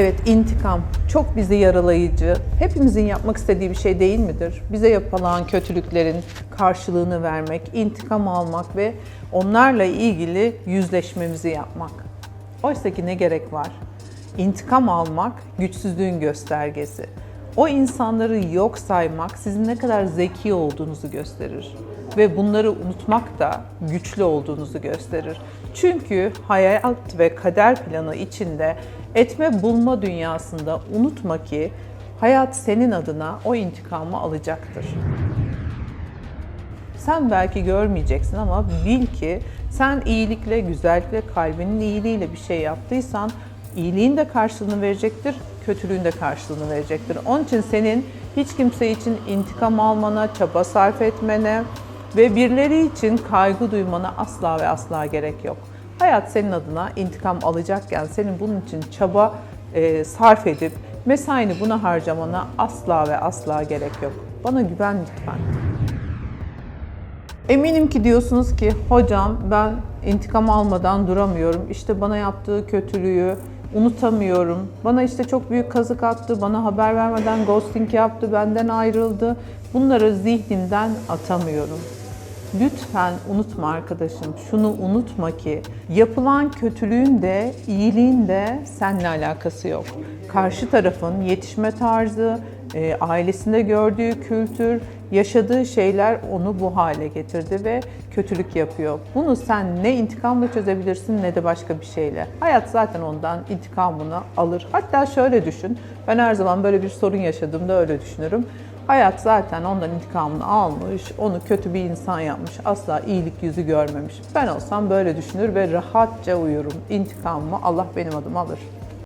Evet, intikam çok bizi yaralayıcı, hepimizin yapmak istediği bir şey değil midir? Bize yapılan kötülüklerin karşılığını vermek, intikam almak ve onlarla ilgili yüzleşmemizi yapmak. Oysa ki ne gerek var? İntikam almak güçsüzlüğün göstergesi. O insanları yok saymak sizin ne kadar zeki olduğunuzu gösterir ve bunları unutmak da güçlü olduğunuzu gösterir. Çünkü hayat ve kader planı içinde etme bulma dünyasında unutma ki hayat senin adına o intikamı alacaktır. Sen belki görmeyeceksin ama bil ki sen iyilikle, güzellikle, kalbinin iyiliğiyle bir şey yaptıysan iyiliğin de karşılığını verecektir, kötülüğün de karşılığını verecektir. Onun için senin hiç kimse için intikam almana, çaba sarf etmene ve birileri için kaygı duymana asla ve asla gerek yok. Hayat senin adına intikam alacakken senin bunun için çaba e, sarf edip mesaini buna harcamana asla ve asla gerek yok. Bana güven lütfen. Eminim ki diyorsunuz ki hocam ben intikam almadan duramıyorum. İşte bana yaptığı kötülüğü unutamıyorum. Bana işte çok büyük kazık attı, bana haber vermeden ghosting yaptı, benden ayrıldı. Bunları zihnimden atamıyorum. Lütfen unutma arkadaşım, şunu unutma ki yapılan kötülüğün de iyiliğin de seninle alakası yok. Karşı tarafın yetişme tarzı, e, ailesinde gördüğü kültür, yaşadığı şeyler onu bu hale getirdi ve kötülük yapıyor. Bunu sen ne intikamla çözebilirsin ne de başka bir şeyle. Hayat zaten ondan intikamını alır. Hatta şöyle düşün, ben her zaman böyle bir sorun yaşadığımda öyle düşünürüm. Hayat zaten ondan intikamını almış, onu kötü bir insan yapmış, asla iyilik yüzü görmemiş. Ben olsam böyle düşünür ve rahatça uyurum. İntikamımı Allah benim adıma alır.